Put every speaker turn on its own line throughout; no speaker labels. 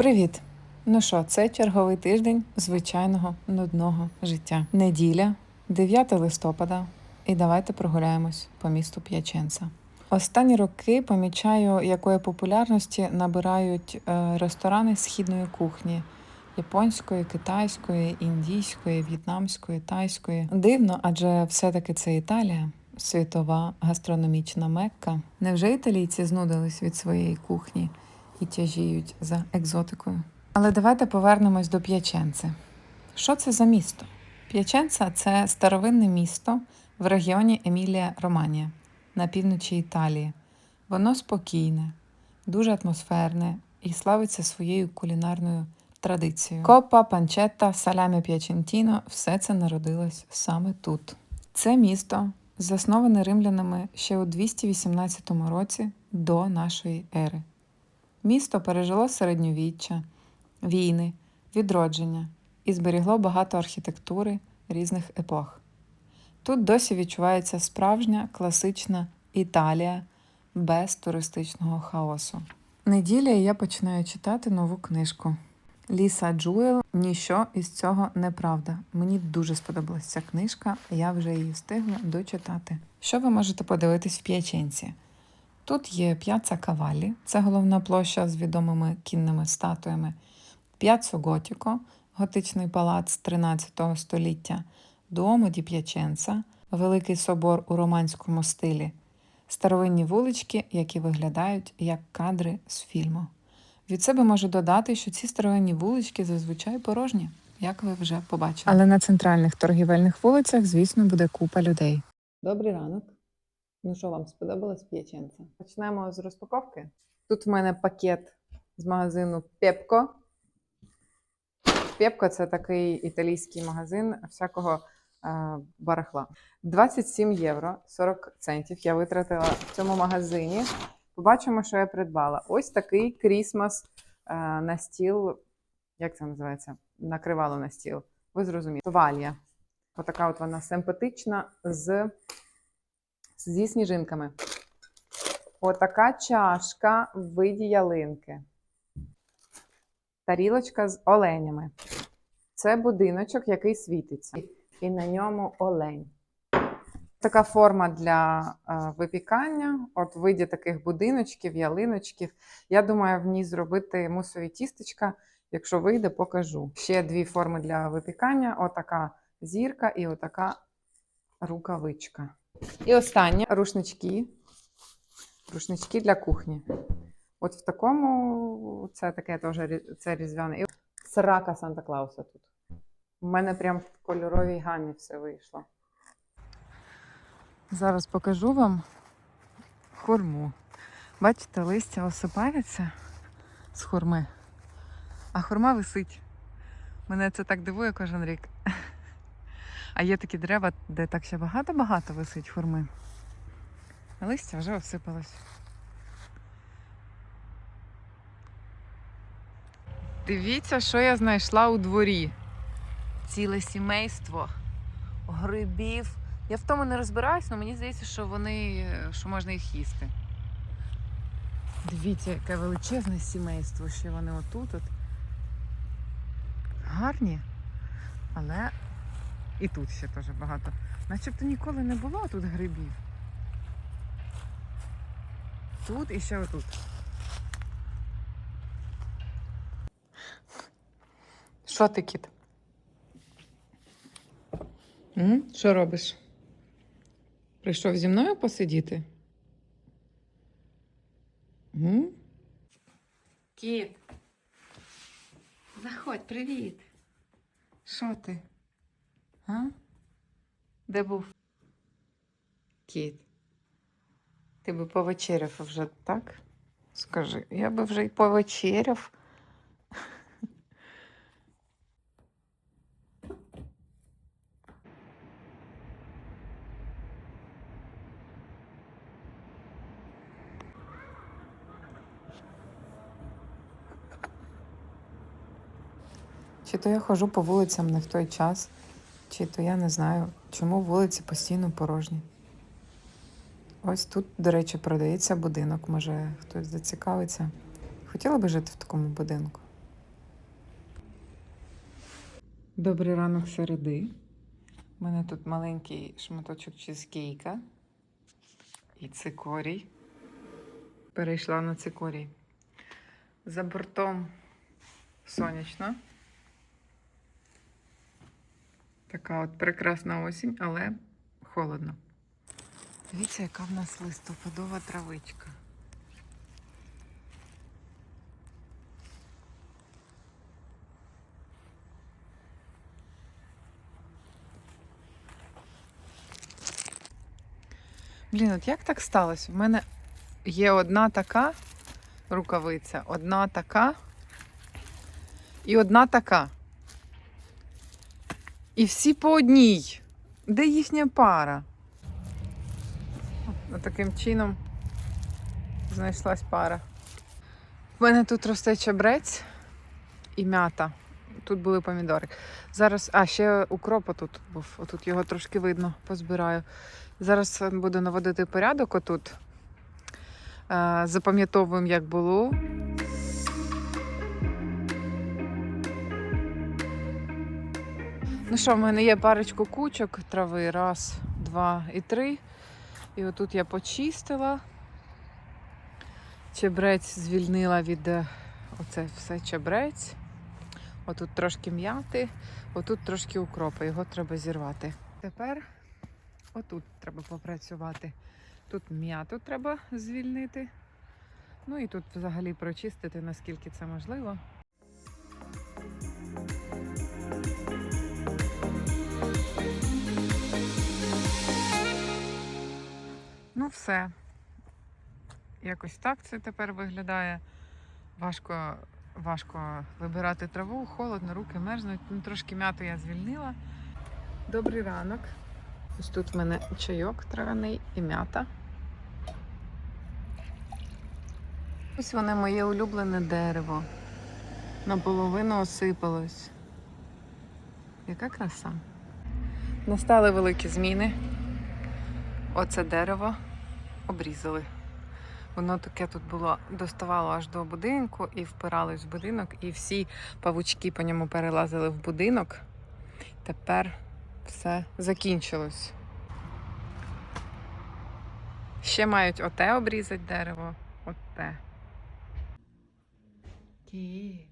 Привіт! Ну що, це черговий тиждень звичайного нудного життя. Неділя, 9 листопада, і давайте прогуляємось по місту П'яченца. Останні роки помічаю, якої популярності набирають е, ресторани східної кухні японської, китайської, індійської, в'єтнамської, тайської. Дивно, адже все-таки це Італія, світова гастрономічна мекка. Невже італійці знудились від своєї кухні і тяжіють за екзотикою? Але давайте повернемось до П'яченци. Що це за місто? П'яченца це старовинне місто в регіоні Емілія Романія на півночі Італії. Воно спокійне, дуже атмосферне і славиться своєю кулінарною традицією. Копа, панчетта, салямі п'ячентіно все це народилось саме тут. Це місто засноване римлянами ще у 218 році до нашої ери. Місто пережило середньовіччя, війни, відродження і зберігло багато архітектури різних епох. Тут досі відчувається справжня класична Італія без туристичного хаосу. Неділя я починаю читати нову книжку. Ліса Джуел Ніщо із цього неправда. Мені дуже сподобалася ця книжка, я вже її встигла дочитати. Що ви можете подивитись в П'яченці? Тут є п'яца Кавалі, це головна площа з відомими кінними статуями, П'яцо Готіко, готичний палац 13 століття, Дуомо ді П'яченца, великий собор у романському стилі, старовинні вулички, які виглядають як кадри з фільму. Від себе можу додати, що ці старовинні вулички зазвичай порожні, як ви вже побачили. Але на центральних торгівельних вулицях, звісно, буде купа людей. Добрий ранок. Ну що, вам сподобалось п'яченце? Почнемо з розпаковки. Тут в мене пакет з магазину Пепко. Пепко це такий італійський магазин всякого е, барахла. 27 євро 40 центів я витратила в цьому магазині. Побачимо, що я придбала. Ось такий крісмас е, на стіл. Як це називається? Накривало на стіл. Ви зрозуміли. Тувалія. Отака от вона симпатична з, зі сніжинками. Отака чашка в виді ялинки. Тарілочка з оленями. Це будиночок, який світиться. І на ньому олень. Така форма для е, випікання, от в виді таких будиночків, ялиночків. Я думаю, в ній зробити мусові тістечка. Якщо вийде, покажу. Ще дві форми для випікання: отака зірка і отака рукавичка. І останнє рушнички. Рушнички для кухні. От в такому це таке теж це різдвяне. І срака Санта Клауса тут. У мене прям в кольоровій гамі все вийшло. Зараз покажу вам хурму. Бачите, листя осипається з хурми, а хурма висить. Мене це так дивує кожен рік. А є такі дерева, де так ще багато-багато висить хурми. А листя вже осипалось. Дивіться, що я знайшла у дворі. Ціле сімейство грибів. Я в тому не розбираюсь, але мені здається, що вони що можна їх їсти. Дивіться, яке величезне сімейство, ще вони отут. От. Гарні. Але і тут ще теж багато. Начебто ніколи не було тут грибів. Тут і ще отут. Що ти, кіт? Що робиш? Прийшов зі мною посидіти? М? Кіт. Заходь, привіт. Що ти? А? Де був? Кіт. Ти би повечеряв вже, так? Скажи, я би вже й повечеряв. Чи то я ходжу по вулицям не в той час, чи то я не знаю, чому вулиці постійно порожні. Ось тут, до речі, продається будинок, може хтось зацікавиться. Хотіла би жити в такому будинку. Добрий ранок середи. У мене тут маленький шматочок чизкейка і цикорій. Перейшла на цикорій. За бортом сонячно. Така от прекрасна осінь, але холодно. Дивіться, яка в нас листопадова травичка. Блін, от як так сталося? В мене є одна така рукавиця, одна така і одна така. І всі по одній. Де їхня пара? От таким чином знайшлась пара. У мене тут росте чабрець і м'ята. Тут були помідори. Зараз, а ще укроп тут був. Отут його трошки видно, позбираю. Зараз буду наводити порядок отут. Е, Запам'ятовуємо, як було. Ну що, в мене є парочку кучок трави. Раз, два і три. І отут я почистила. Чебрець звільнила від е, оце все чебрець. Отут трошки м'яти, отут трошки укропу, його треба зірвати. Тепер отут треба попрацювати. Тут м'яту треба звільнити. Ну і тут взагалі прочистити, наскільки це можливо. Ну, все. Якось так це тепер виглядає. Важко, важко вибирати траву, холодно, руки мерзнуть. Ну, трошки м'яту я звільнила. Добрий ранок. Ось тут в мене чайок травяний і м'ята. Ось воно моє улюблене дерево. Наполовину осипалось. Яка краса. Настали великі зміни. Оце дерево обрізали. Воно таке тут було, доставало аж до будинку і впиралось в будинок, і всі павучки по ньому перелазили в будинок. Тепер все закінчилось. Ще мають оте обрізати дерево. Оте. Кіт,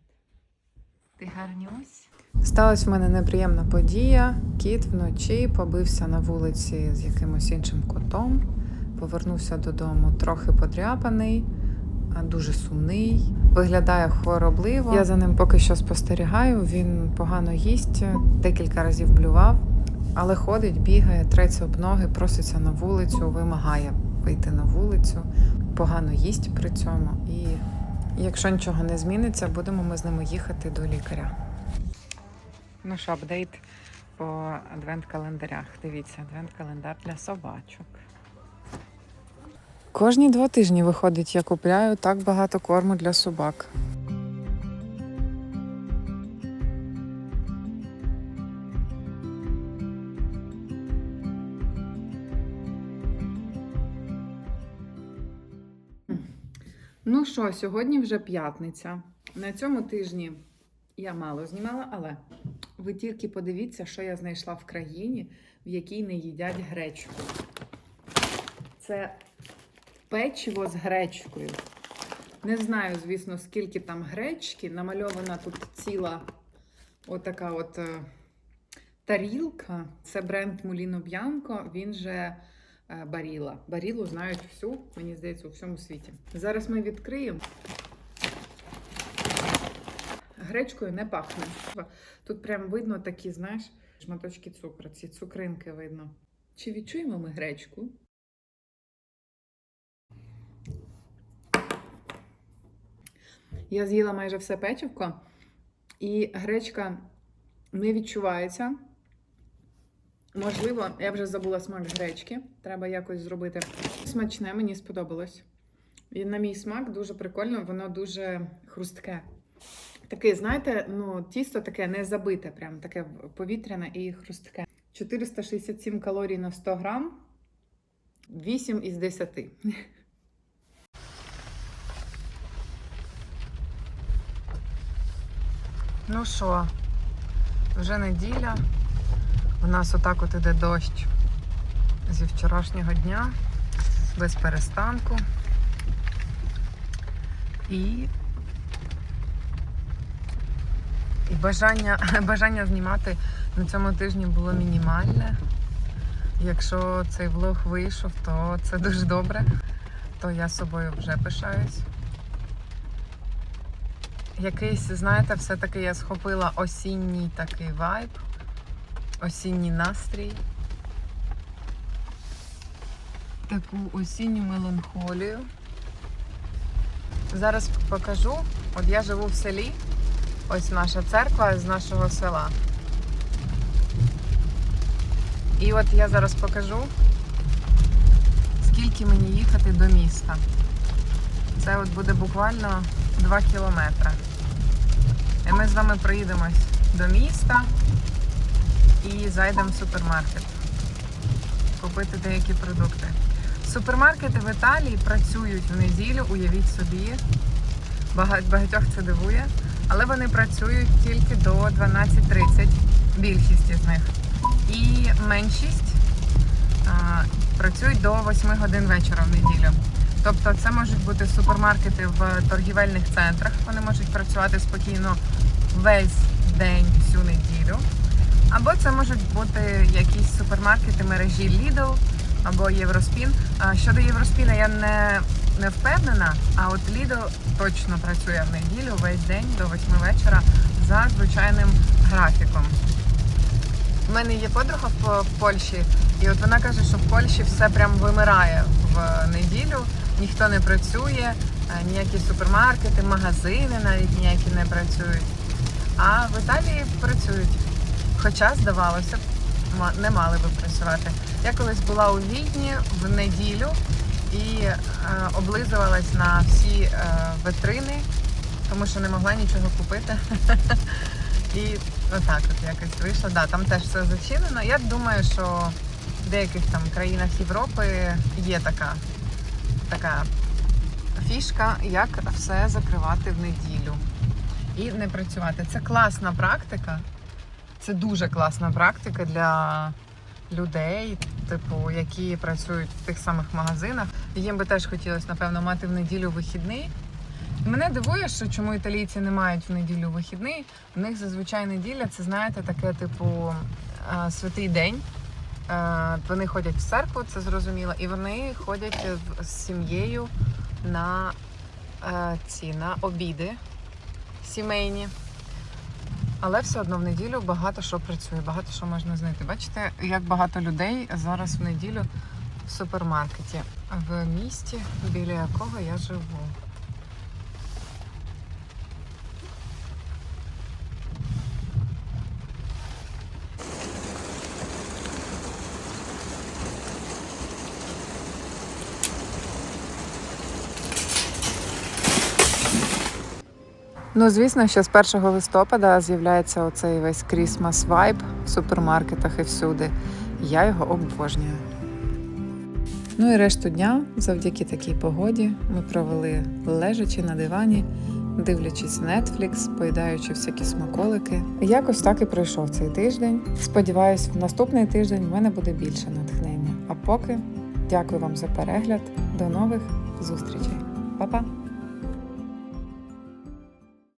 ти гарнюсь? Сталася в мене неприємна подія. Кіт вночі побився на вулиці з якимось іншим котом. Повернувся додому трохи подряпаний, дуже сумний. Виглядає хворобливо. Я за ним поки що спостерігаю. Він погано їсть, декілька разів блював, але ходить, бігає, треться об ноги, проситься на вулицю, вимагає вийти на вулицю, погано їсть при цьому. І якщо нічого не зміниться, будемо ми з ними їхати до лікаря. Ну що, апдейт по адвент-календарях. Дивіться, адвент-календар для собачок. Кожні два тижні виходить, я купляю так багато корму для собак. Ну що, сьогодні вже п'ятниця. На цьому тижні я мало знімала, але ви тільки подивіться, що я знайшла в країні, в якій не їдять гречку. Це печиво з гречкою. Не знаю, звісно, скільки там гречки. Намальована тут ціла отака от е, тарілка. Це бренд Муліно Б'янко. Він же е, Баріла. Барілу знають всю, мені здається, у всьому світі. Зараз ми відкриємо. Гречкою не пахне. Тут прям видно такі, знаєш, шматочки цукру, ці цукринки видно. Чи відчуємо ми гречку? Я з'їла майже все печивко, і гречка не відчувається. Можливо, я вже забула смак гречки. Треба якось зробити. Смачне, мені сподобалось. І на мій смак дуже прикольно, воно дуже хрустке. Таке, знаєте, ну, тісто таке не забите, прям таке повітряне і хрустке. 467 калорій на 100 грам, 8 із 10. Ну що, Вже неділя. У нас отак от іде дощ зі вчорашнього дня, без перестанку. І, і бажання, бажання знімати на цьому тижні було мінімальне. Якщо цей влог вийшов, то це дуже добре. То я собою вже пишаюсь. Якийсь, знаєте, все-таки я схопила осінній такий вайб, осінній настрій. Таку осінню меланхолію. Зараз покажу. От я живу в селі. Ось наша церква з нашого села. І от я зараз покажу, скільки мені їхати до міста. Це от буде буквально 2 кілометри. І ми з вами приїдемось до міста і зайдемо в супермаркет. Купити деякі продукти. Супермаркети в Італії працюють в неділю, уявіть собі. Багатьох це дивує. Але вони працюють тільки до 12.30, більшість із них. І меншість а, працюють до 8 годин вечора в неділю. Тобто це можуть бути супермаркети в торгівельних центрах. Вони можуть працювати спокійно весь день, всю неділю. Або це можуть бути якісь супермаркети мережі Lidl або Євроспін. Щодо Євроспіна я не, не впевнена, а от Lidl точно працює в неділю весь день до 8 вечора за звичайним графіком. У мене є подруга в, в Польщі, і от вона каже, що в Польщі все прям вимирає в неділю, ніхто не працює, е, ніякі супермаркети, магазини навіть ніякі не працюють. А в Італії працюють. Хоча, здавалося б, не мали би працювати. Я колись була у Відні в неділю і е, облизувалась на всі е, витрини, тому що не могла нічого купити. І отак от якось вийшло. Да, там теж все зачинено. Я думаю, що в деяких там країнах Європи є така, така фішка, як все закривати в неділю і не працювати. Це класна практика. Це дуже класна практика для людей, типу, які працюють в тих самих магазинах. Їм би теж хотілося, напевно, мати в неділю вихідний. Мене дивує, що чому італійці не мають в неділю вихідний. У них зазвичай неділя це, знаєте, таке, типу, е, святий день. Е, Вони ходять в церкву, це зрозуміло, і вони ходять з сім'єю на е, ці на обіди сімейні. Але все одно в неділю багато що працює, багато що можна знайти. Бачите, як багато людей зараз в неділю в супермаркеті в місті, біля якого я живу. Ну, звісно, що з 1 листопада з'являється оцей весь Christmas вайб в супермаркетах і всюди. Я його обожнюю. Ну і решту дня, завдяки такій погоді, ми провели лежачи на дивані, дивлячись Netflix, поїдаючи всякі смаколики. Якось так і пройшов цей тиждень. Сподіваюсь, в наступний тиждень в мене буде більше натхнення. А поки дякую вам за перегляд. До нових зустрічей. Па-па!